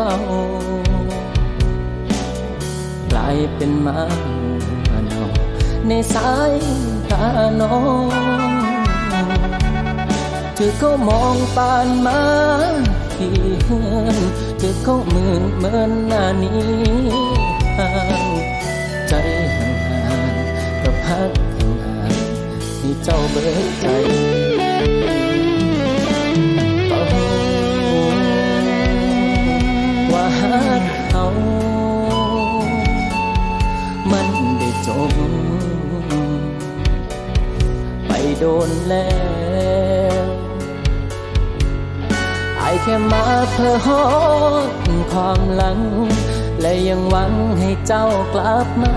เก่า กลายเป็นหมาเนาในสายตาน้องเธอก็มองปานมาที่เฮือนเธอก็เหมือนเหมือนหน้านี้ห่างใจห่างๆกับพักห่างๆที่เจ้าเบิดใจ โดนแล้วไอแค่มาเพื่อฮอดความหลัง และยังหวังให้เจ้ากลับมา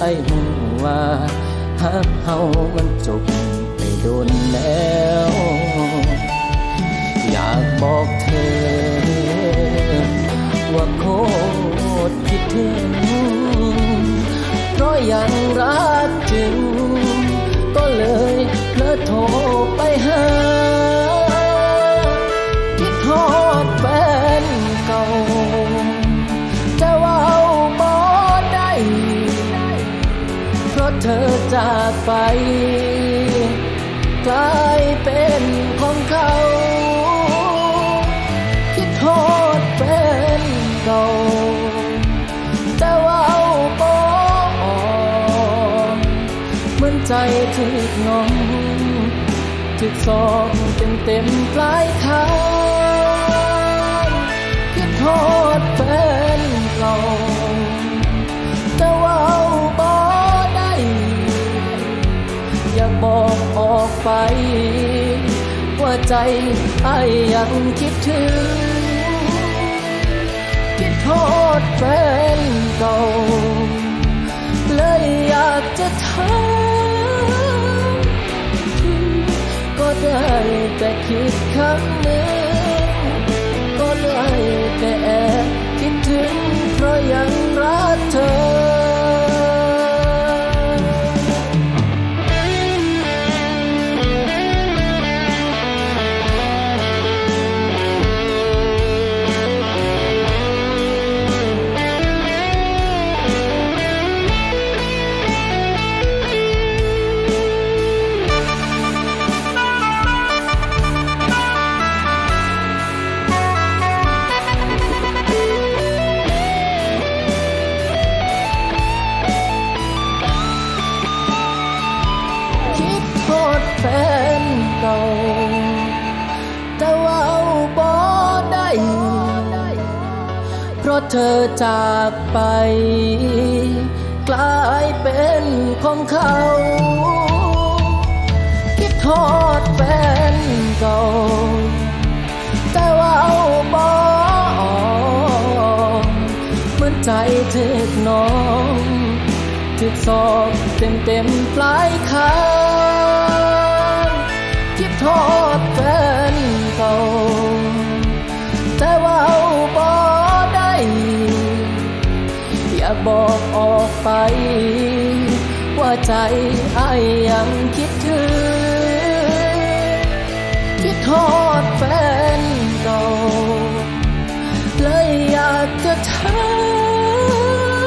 ไอหูว่าหักเฮามันจบไปโดนแล้ว อยากบอกเธอ ว่าโคตรคิดถึงเพราะยังรักจึง เลยเพลอโทรไปหาคิดทอดแฟนเก่าจะว่าบ่ได้ เพราะเธอจากไปกลาย ใจถึกงอนถึกสองเต็มเต็มปลายทางคิดโทษแฟนเก่าแต่ว่าเอาบ่ได้อยากบอกออกไป ว่าใจไอ้ยังคิดถึง คิดโทษแฟนเก่าเลยอยากจะถาม ได้แเธอจากไป กลายเป็นของเขา คิดโทษแฟนเก่า แต่ว่าเอาบ่เหมือนใจถึกน้องถึกสอบเต็มเต็มปลายคางคิดทษแบอกอกไป ว่าใจไอ้ยยังคิดถึง คิดโทษแฟนเก่าเลยอยากจะถา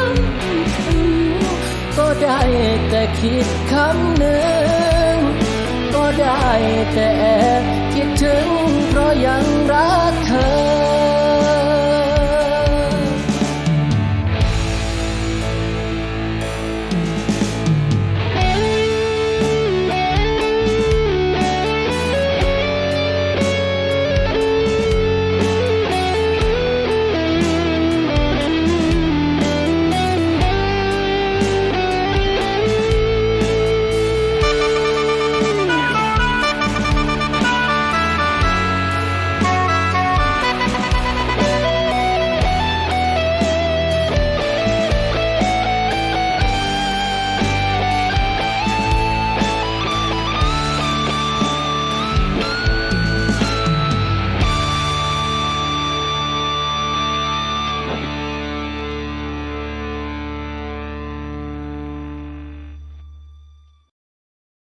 มก็ได้แต่คิดคำหนึ่ง ก็ได้แต่แอบคิดถึงเพราะยังรัก